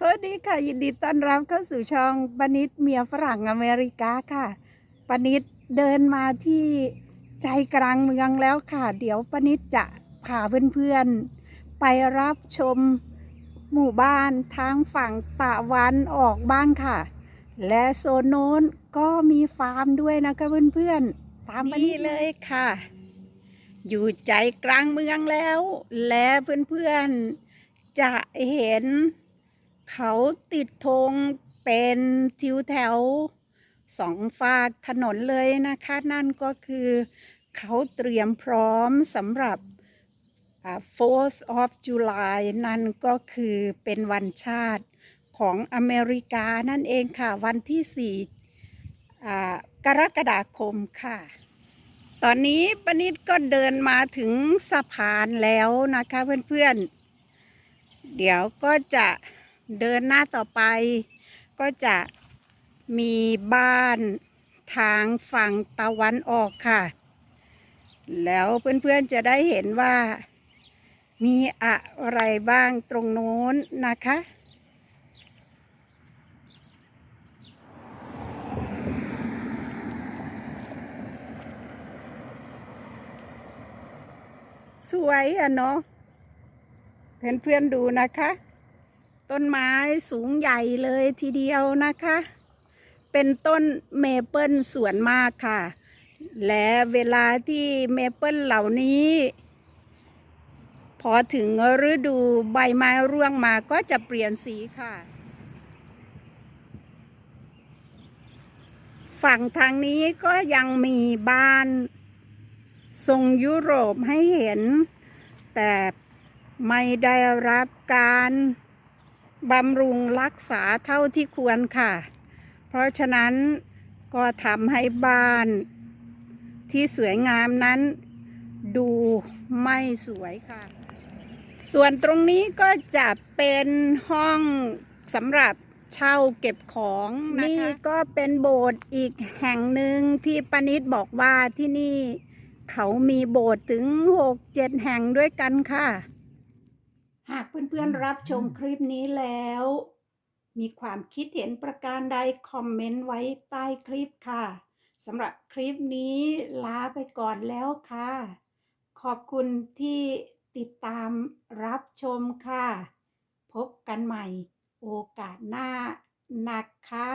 สวัสดีค่ะ ยินดีต้อนรับเข้าสู่ช่องปนิดเมียฝรั่งอเมริกาค่ะปนิดเดินมาที่ใจกลางเมืองแล้วค่ะ เดี๋ยวปนิดจะพาเพื่อนๆ ไปรับชมหมู่บ้านทางฝั่งตะวันออกบ้างค่ะ และโซนโน้นก็มีฟาร์มด้วยนะคะเพื่อนๆตามมานี่เลยค่ะ อยู่ใจกลางเมืองแล้ว และเพื่อนๆจะเห็น เขาติดธงเป็นทิวแถวสองฝากถนนเลยนะคะ นั่นก็คือเขาเตรียมพร้อมสำหรับอ่า 4th of July นั่นก็คือเป็นวันชาติของอเมริกานั่นเองค่ะ วันที่4อ่กรกฎาคมค่ะ ตอนนี้ปนิดก็เดินมาถึงสะพานแล้วนะคะเพื่อนๆ เดี๋ยวก็จะ เดินหน้าต่อไป ก็จะมีบ้านทางฝั่งตะวันออกค่ะ แล้วเพื่อนๆจะได้เห็นว่า มีอะไรบ้างตรงโน้นนะคะ สวยอะเนาะเพื่อนๆดูนะคะ ต้นไม้สูงใหญ่เลยทีเดียวนะคะ เป็นต้นเมเปิลสวนมากค่ะ และเวลาที่เมเปิลเหล่านี้ พอถึงฤดูใบไม้ร่วงมาก็จะเปลี่ยนสีค่ะ ฝั่งทางนี้ก็ยังมีบ้านทรงยุโรปให้เห็น แต่ไม่ได้รับการ บำรุงรักษาเท่าที่ควรค่ะ เพราะฉะนั้นก็ทำให้บ้านที่สวยงามนั้น ดูไม่สวยค่ะ ส่วนตรงนี้ก็จะเป็นห้องสำหรับเช่าเก็บของนะคะนี่ก็เป็นโบสถ์อีกแห่งหนึ่งที่ปนิดบอกว่าที่นี่เขามีโบสถ์ถึงหกเจ็ดแห่งด้วยกันค่ะ หากเพื่อนๆรับชมคลิปนี้แล้ว มีความคิดเห็นประการใดคอมเมนต์ไว้ใต้คลิปค่ะสำหรับคลิปนี้ลาไปก่อนแล้วค่ะ ขอบคุณที่ติดตามรับชมค่ะ พบกันใหม่โอกาสหน้านะคะ